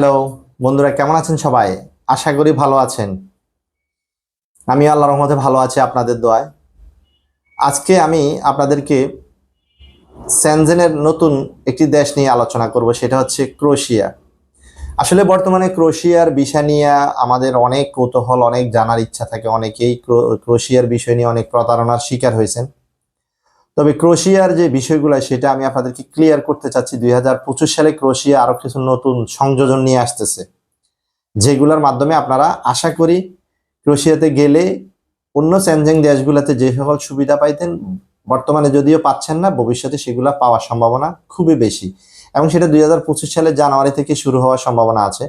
Hello বন্ধুরা, কেমন আছেন সবাই? আশা করি ভালো আছেন। আমি আল্লাহ রহমতে ভালো আছি আপনাদের দোয়ায়। আজকে আমি আপনাদেরকে স্যানজেনের নতুন একটি দেশ নিয়ে আলোচনা করব, সেটা হচ্ছে ক্রোশিয়া। আসলে বর্তমানে ক্রোশিয়ার বিষয় নিয়ে আমাদের অনেক কৌতূহল, অনেক জানার ইচ্ছা থাকে। অনেকেই ক্রোশিয়ার বিষয় নিয়ে অনেক প্রতারণার শিকার হয়েছেন। তবে ক্রোশিয়ার যে বিষয়গুলো, সেটা আমি আপনাদেরকে ক্লিয়ার করতে চাচ্ছি। দুই হাজার পঁচিশ সালে ক্রোশিয়া আরও কিছু নতুন সংযোজন নিয়ে আসতেছে। যেগুলোর মাধ্যমে আপনারা আশা করি ক্রোশিয়াতে গেলে অন্য স্যানজেং দেশগুলোতে যে সকল সুবিধা পাইতেন, বর্তমানে যদিও পাচ্ছেন না, ভবিষ্যতে সেগুলো পাওয়ার সম্ভাবনা খুবই বেশি। এবং সেটা দুই সালের জানুয়ারি থেকে শুরু হওয়ার সম্ভাবনা আছে।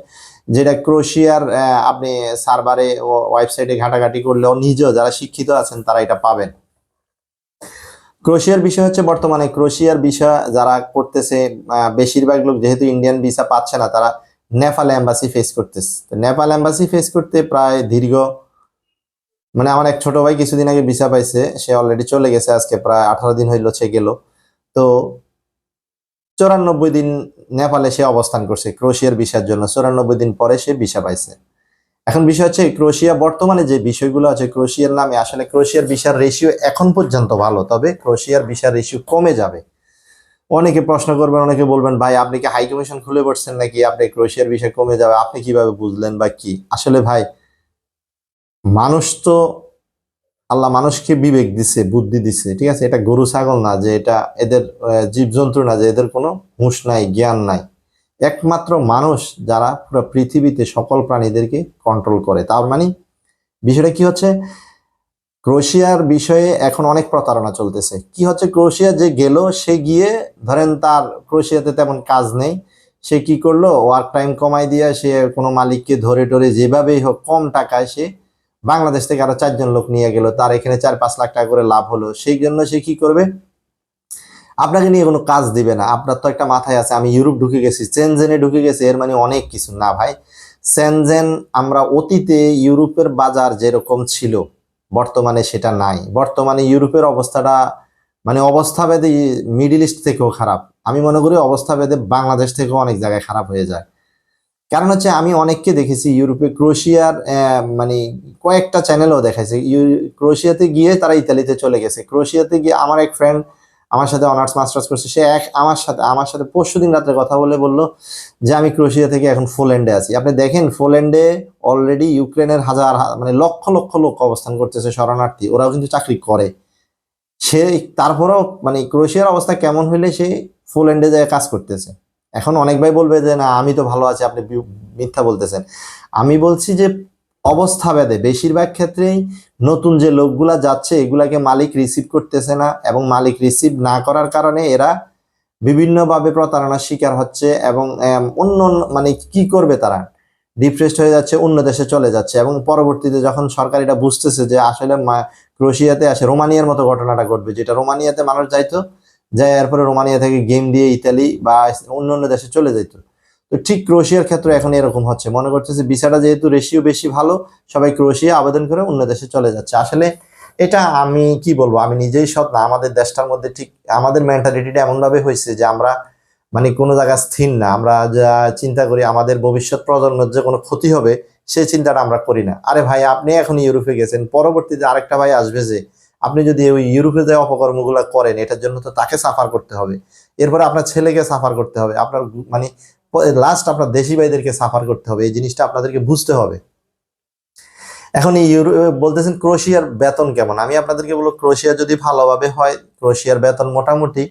যেটা ক্রোশিয়ার আপনি সার্ভারে ওয়েবসাইটে ঘাটাঘাটি করলেও নিজেও যারা শিক্ষিত আছেন, তারা এটা পাবেন। ক্রোশিয়ার বিষয় হচ্ছে বর্তমানে ক্রোশিয়ার বিষয়, যারা করতেছে বেশিরভাগ লোক যেহেতু ইন্ডিয়ান ভিসা পাচ্ছে না, তারা নেপাল অ্যাম্বাসি ফেস করতেছে। তো নেপাল অ্যাম্বাসি ফেস করতে প্রায় দীর্ঘ মানে আমার এক ছোট ভাই কিছুদিন আগে ভিসা পাইছে, সে অলরেডি চলে গেছে আজকে, প্রায় আঠারো দিন হইল সে গেল। তো চৌরানব্বই দিন নেপালে সে অবস্থান করছে, ক্রোশিয়ার ভিসার জন্য। চৌরানব্বই দিন পরে সে ভিসা পাইছে। এখন বিষয় হচ্ছে ক্রোশিয়া বর্তমানে যে বিষয়গুলো আছে ক্রোশিয়ার নামে আসলে ক্রোশিয়ার ভিসার রেশিও এখন পর্যন্ত ভালো, তবে ক্রোশিয়ার ভিসার রেশিও কমে যাবে। অনেকে প্রশ্ন করবেন, অনেকে বলবেন, ভাই, আপনি কি হাই কমিশন খুলে পড়ছেন নাকি আপনি ক্রোশিয়ার বিষয় কমে যাবে? আপনি কীভাবে বুঝলেন বা কি? আসলে ভাই, মানুষ তো আল্লাহ মানুষকে বিবেক দিছে, বুদ্ধি দিছে, ঠিক আছে? এটা গরু, ছাগল না যে এটা এদের জীবজন্তু না যে এদের কোনো হুঁশ নাই, জ্ঞান নাই। একমাত্র মানুষ যারা পুরো পৃথিবীতে সকল প্রাণীদেরকে কন্ট্রোল করে। তার মানে বিষয়টা কি হচ্ছে? ক্রোশিয়ার বিষয়ে এখন অনেক প্রতারণা চলতেছে। কি হচ্ছে? ক্রোশিয়া যে গেল, সে গিয়ে ধরেন তার ক্রোশিয়াতে তেমন কাজ নেই। সে কি করল? ওয়ার্ক টাইম কমাই দিয়ে সে কোনো মালিককে ধরে টরে যেভাবেই হোক কম টাকায় সে বাংলাদেশ থেকে আরও চারজন লোক নিয়ে গেল। তার এখানে চার পাঁচ লাখ টাকা করে লাভ হলো। সেই জন্য সে কি করবে? আপনাকে নিয়ে কোনো কাজ দিবে না। আপনার তো একটা মাথায় আছে, আমি ইউরোপ ঢুকে গেছি চেনজেনে ঢুকে গেছি, এর মানে অনেক কিছু। না ভাই, সেনজেন আমরা অতীতে ইউরোপের বাজার যেরকম ছিল, বর্তমানে সেটা নাই। বর্তমানে ইউরোপের অবস্থাটা মানে অবস্থা ভেদে মিডিল ইস্ট থেকেও খারাপ। আমি মনে করি অবস্থা ভেদে বাংলাদেশ থেকেও অনেক জায়গায় খারাপ হয়ে যায়। কারণ হচ্ছে আমি অনেককে দেখেছি ইউরোপে ক্রোশিয়ার মানে কয়েকটা চ্যানেলও দেখাইছে। ক্রোশিয়াতে গিয়ে তারা ইতালিতে চলে গেছে। ক্রোশিয়াতে গিয়ে আমার এক ফ্রেন্ড আমার সাথে অনার্স, মাস্টার্স করছে। সে এক, আমার সাথে আমার সাথে পরশু দিন রাত্রে কথা বলে বলল যে, আমি ক্রোশিয়া থেকে এখন ফোল্যান্ডে আছি। আপনি দেখেন ফোল্যান্ডে অলরেডি ইউক্রেনের হাজার মানে লক্ষ লক্ষ লোক অবস্থান করতেছে শরণার্থী। ওরাও কিন্তু চাকরি করে। সে তারপরেও মানে ক্রোশিয়ার অবস্থা কেমন হইলে সে ফোল্যান্ডে যায় কাজ করতেছে। এখন অনেক ভাই বলবে যে, না, আমি তো ভালো আছি, আপনি মিথ্যা বলতেছেন। আমি বলছি যে অবস্থা ভেদে। বেশিরভাগ ক্ষেত্রেই নতুন যে লোকগুলা যাচ্ছে, এগুলাকে মালিক রিসিভ করতেছে না এবং মালিক রিসিভ না করার কারণে এরা বিভিন্নভাবে প্রতারণার শিকার হচ্ছে এবং অন্য মানে কি করবে তারা? ডিপ্রেসড হয়ে যাচ্ছে, অন্য দেশে চলে যাচ্ছে এবং পরবর্তীতে যখন সরকার এটা বুঝতেছে যে আসলে ক্রোশিয়াতে আসে, রোমানিয়ার মতো ঘটনাটা ঘটবে, যেটা রোমানিয়াতে মানুষ যাইতো যায় এরপরে রোমানিয়া থেকে গেম দিয়ে ইতালি বা অন্য অন্য দেশে চলে যাইতো। তো ঠিক ক্রোশিয়ার ক্ষেত্রে এখন এরকম হচ্ছে। মনে করতেছে ভিসাটা যেহেতু রেশিও বেশি ভালো, সবাই ক্রোশিয়া আবেদন করে অন্য দেশে চলে যাচ্ছে। আসলে এটা আমি কি বলব? আমি নিজেই সৎ না, আমাদের দেশটার মধ্যে ঠিক আমাদের মেন্টালিটিটা এমনভাবে হয়েছে যে আমরা মানে কোনো জায়গা স্থির না। আমরা যা চিন্তা করি আমাদের ভবিষ্যৎ প্রজন্মের যে কোনো ক্ষতি হবে সেই চিন্তাটা আমরা করি না। আরে ভাই, আপনি এখন ইউরোপে গেছেন, পরবর্তীতে আরেকটা ভাই আসবে যে আপনি যদি ওই ইউরোপে যে অপকর্মগুলো করেন, এটার জন্য তো তাকে সাফার করতে হবে। এরপরে আপনার ছেলেকে সাফার করতে হবে। আপনার মানে লাস্ট আপনার দেশি ভাইদেরকে সাফার করতে হবে, এই জিনিসটা আপনাদেরকে বুঝতে হবে। এখন এই ইউরো বলতেছেন ক্রোশিয়ার বেতন কেমন? আমি আপনাদেরকে বলব, ক্রোশিয়া যদি ভালোভাবে হয়, ক্রোশিয়ার বেতন মোটামুটি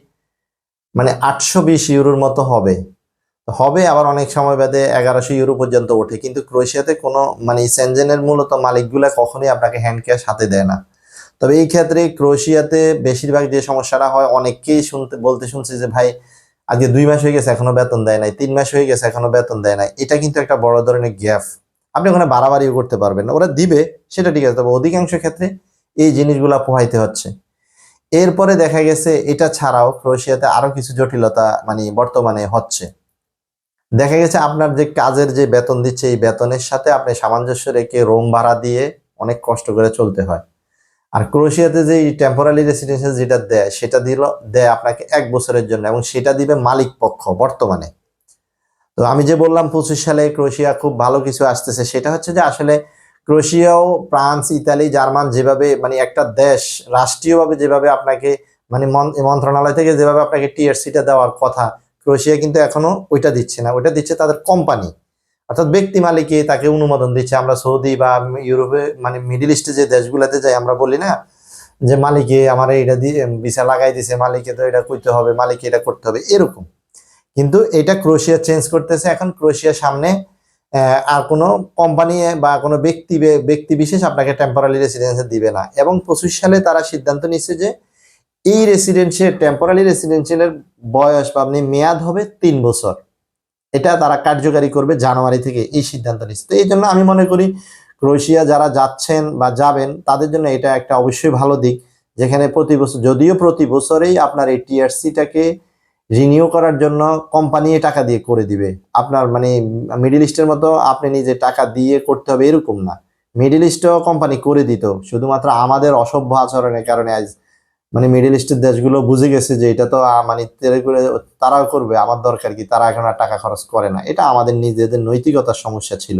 মানে আটশো বিশ ইউরোর মতো হবে। হবে আবার অনেক সময় বাদে এগারোশো ইউরো পর্যন্ত ওঠে, কিন্তু ক্রোয়েশিয়াতে কোনো মানে সেনজেনের মূলত মালিকগুলা কখনোই আপনাকে হ্যান্ড ক্যাশ হাতে দেয় না। তবে এই ক্ষেত্রে ক্রোয়েশিয়াতে বেশিরভাগ যে সমস্যাটা হয়, অনেককেই শুনতে বলতে শুনছি যে, ভাই আজকে দুই মাস হয়ে গেছে, এখনও বেতন দেয় নাই, তিন মাস হয়ে গেছে, এখনও বেতন দেয় নাই। এটা কিন্তু একটা বড় ধরনের গ্যাপ। আপনি ওখানে বাড়াবাড়িও করতে পারবেন না। ওরা দিবে, সেটা ঠিক আছে, তবে অধিকাংশ ক্ষেত্রে এই জিনিসগুলা পোহাইতে হচ্ছে। এরপরে দেখা গেছে, এটা ছাড়াও ক্রোয়েশিয়াতে আরও কিছু জটিলতা মানে বর্তমানে হচ্ছে। দেখা গেছে আপনার যে কাজের যে বেতন দিচ্ছে, এই বেতনের সাথে আপনি সামঞ্জস্য রেখে রোম ভাড়া দিয়ে অনেক কষ্ট করে চলতে হয়। আর ক্রোয়েশিয়াতে যে টেম্পোরারি রেসিডেন্সিয়াল যেটা দেয়, সেটা দিল, দেয় আপনাকে এক বছরের জন্য এবং সেটা দিবে মালিক পক্ষ বর্তমানে। তো আমি যে বললাম পঁচিশ সালে ক্রোয়েশিয়া খুব ভালো কিছু আসতেছে, সেটা হচ্ছে যে আসলে ক্রোয়েশিয়াও ফ্রান্স, ইতালি, জার্মান যেভাবে মানে একটা দেশ, রাষ্ট্রীয়ভাবে যেভাবে আপনাকে মানে মন- মন্ত্রণালয় থেকে যেভাবে আপনাকে টিআরসিটা দেওয়ার কথা, ক্রোয়েশিয়া কিন্তু এখনও ওইটা দিচ্ছে না। ওইটা দিচ্ছে তাদের কোম্পানি অর্থাৎ ব্যক্তি মালিকে তাকে অনুমোদন দিচ্ছে। আমরা সৌদি বা ইউরোপে মানে মিডিল ইস্টে যে দেশগুলোতে যাই, আমরা বলি না যে মালিকে আমার এটা দিয়ে ভিসা লাগাই দিছে, মালিকে তো এটা করতে হবে, মালিকে এটা করতে হবে, এরকম। কিন্তু এটা ক্রোশিয়া চেঞ্জ করতেছে। এখন ক্রোশিয়ার সামনে আর কোনো কোম্পানি বা কোনো ব্যক্তি ব্যক্তি বিশেষ আপনাকে টেম্পোরারি রেসিডেন্সে দিবে না। এবং পঁচিশ সালে তারা সিদ্ধান্ত নিচ্ছে যে এই রেসিডেন্সিয়াল টেম্পোরারি রেসিডেন্সিয়ালের বয়স বা আপনি মেয়াদ হবে তিন বছর। এটা তারা কার্যকারী করবে জানুয়ারি থেকে এই সিদ্ধান্ত নিচ্ছে। তো এই জন্য আমি মনে করি ক্রোয়েশিয়া যারা যাচ্ছেন বা যাবেন, তাদের জন্য এটা একটা অবশ্যই ভালো দিক। যেখানে প্রতি বছর, যদিও প্রতি বছরেই আপনার এই টিআরসিটাকে রিনিউ করার জন্য কোম্পানি টাকা দিয়ে করে দিবে। আপনার মানে মিডিল ইস্টের মতো আপনি নিজে টাকা দিয়ে করতে হবে এরকম না। মিডিল ইস্টেও কোম্পানি করে দিত। শুধুমাত্র আমাদের অসভ্য আচরণের কারণে আজ মানে মিডিল ইস্টের দেশগুলো বুঝে গেছে যে এটা তো মানে করে তারাও করবে, আমার দরকার কি? তারা এখন আর টাকা খরচ করে না। এটা আমাদের নিজেদের নৈতিকতার সমস্যা ছিল।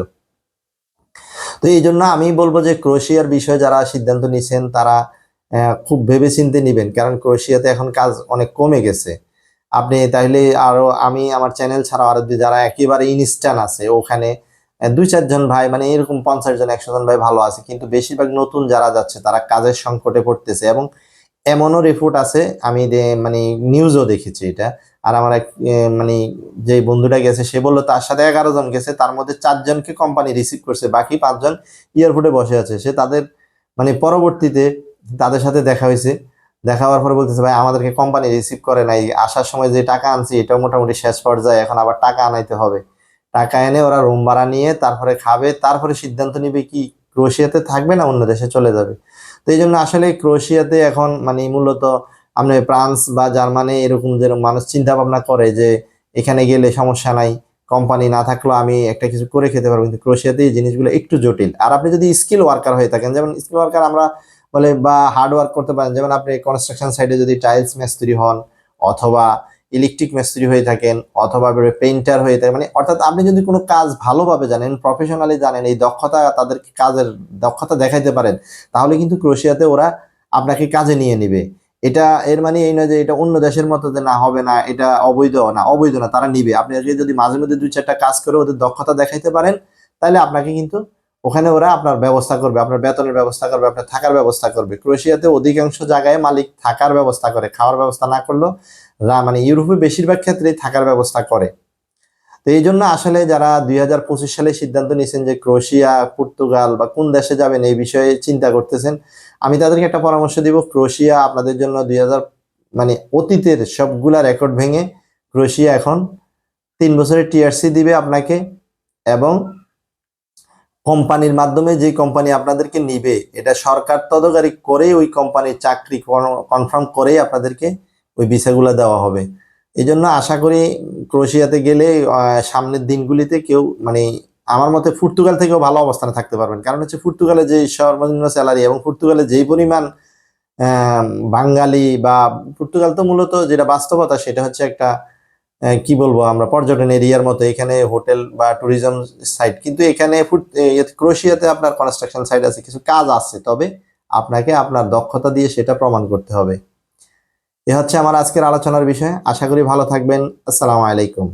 তো এই জন্য আমি বলব যে ক্রোয়েশিয়ার বিষয়ে যারা সিদ্ধান্ত নিছেন, তারা খুব ভেবেচিন্তে নিবেন। কারণ ক্রোয়েশিয়াতে এখন কাজ অনেক কমে গেছে। আপনি তাহলে আরও, আমি আমার চ্যানেল ছাড়াও আরও যারা একেবারে ইনস্ট্যান্ট আছে, ওখানে দুই চারজন ভাই মানে এরকম পঞ্চাশ জন, একশো জন ভাই ভালো আছে। কিন্তু বেশিরভাগ নতুন যারা যাচ্ছে, তারা কাজের সংকটে পড়তেছে এবং এমনও রিপোর্ট আছে, আমি মানে নিউজও দেখেছি এটা। আর আমার এক মানে যে বন্ধুটা গেছে, সে বলল তার সাথে এগারো জন গেছে, তার মধ্যে চারজনকে কোম্পানি রিসিভ করছে, বাকি পাঁচজন এয়ারপোর্টে বসে আছে। সে তাদের মানে পরবর্তীতে তাদের সাথে দেখা হয়েছে। দেখা হওয়ার পর বলতেছে, ভাই, আমাদেরকে কোম্পানি রিসিভ করে নাই, আসার সময় যে টাকা আনছি, এটাও মোটামুটি শেষ পর্যায়ে, এখন আবার টাকা আনাইতে হবে। টাকা এনে ওরা রুম ভাড়া নিয়ে, তারপরে খাবে, তারপরে সিদ্ধান্ত নিবে কি ক্রোয়েশিয়াতে থাকবে না, অন্য দেশে চলে যাবে। তো এই জন্য আসলে ক্রোয়েশিয়াতে এখন মানে মূলত আপনি ফ্রান্স বা জার্মানি এরকম যেরকম মানুষ চিন্তা ভাবনা করে যে এখানে গেলে সমস্যা নাই, কোম্পানি না থাকলেও আমি একটা কিছু করে খেতে পারব। কিন্তু ক্রোয়েশিয়াতে এই জিনিসগুলো একটু জটিল। আর আপনি যদি স্কিল ওয়ার্কার হয়ে থাকেন, যেমন স্কিল ওয়ার্কার আমরা বলে বা হার্ড ওয়ার্ক করতে পারেন, যেমন আপনি কনস্ট্রাকশন সাইডে যদি টাইলস মিস্ত্রি হন অথবা ইলেকট্রিক মিস্ত্রি হয়ে থাকেন অথবা পেইন্টার হয়ে থাকেন। মানে অর্থাৎ আপনি যদি কোনো কাজ ভালোভাবে জানেন প্রফেশনালি জানেন, এই দক্ষতা তাদেরকে কাজের দক্ষতা দেখাইতে পারেন, তাহলে কিন্তু ক্রোশিয়াতে ওরা আপনাকে কাজে নিয়ে নিবে। এটা এর মানে এই নয় যে এটা অন্য দেশের মতো যে না, হবে না, এটা অবৈধ না অবৈধ না, তারা নিবে। আপনি যদি মাঝে মধ্যে দুই চারটা কাজ করে ওদের দক্ষতা দেখাইতে পারেন, তাহলে আপনাকে কিন্তু ওখানে ওরা আপনার ব্যবস্থা করবে, আপনার বেতনের ব্যবস্থা করবে, আপনার থাকার ব্যবস্থা করবে। ক্রোয়েশিয়াতে অধিকাংশ জায়গায় মালিক থাকার ব্যবস্থা করে, খাওয়ার ব্যবস্থা না করলেও মানে ইউরোপে বেশিরভাগ ক্ষেত্রেই থাকার ব্যবস্থা করে। তো এই জন্য আসলে যারা দুই হাজার পঁচিশ সালে সিদ্ধান্ত নিয়েছেন যে ক্রোয়েশিয়া, পর্তুগাল বা কোন দেশে যাবেন এই বিষয়ে চিন্তা করতেছেন, আমি তাদেরকে একটা পরামর্শ দিব, ক্রোয়েশিয়া আপনাদের জন্য দুই হাজার মানে অতীতের সবগুলা রেকর্ড ভেঙে ক্রোয়েশিয়া এখন তিন বছরের টিআরসি দিবে আপনাকে এবং কোম্পানির মাধ্যমে যে কোম্পানি আপনাদেরকে নিবে, এটা সরকার তদারকি করেই ওই কোম্পানির চাকরি কনফার্ম করেই আপনাদেরকে ওই ভিসাগুলো দেওয়া হবে। এই জন্য আশা করি ক্রোয়েশিয়াতে গেলে সামনের দিনগুলিতে কেউ মানে আমার মতে পর্তুগাল থেকেও ভালো অবস্থানে থাকতে পারবেন। কারণ হচ্ছে পর্তুগালে যে সর্বনিম্ন স্যালারি এবং পর্তুগালে যেই পরিমাণ বাঙালি বা, পর্তুগাল তো মূলত যেটা বাস্তবতা সেটা হচ্ছে একটা কি বলব, আমরা পর্যটন এরিয়ার মতো এখানে হোটেল বা ট্যুরিজম সাইট কিন্তু এখানে ক্রোশিয়াতে আপনার কনস্ট্রাকশন সাইট আছে, কিছু কাজ আছে, তবে আপনাকে আপনার দক্ষতা দিয়ে সেটা প্রমাণ করতে হবে। এ হচ্ছে আমার আজকের আলোচনার বিষয়। আশা করি ভালো থাকবেন। আসসালামু আলাইকুম।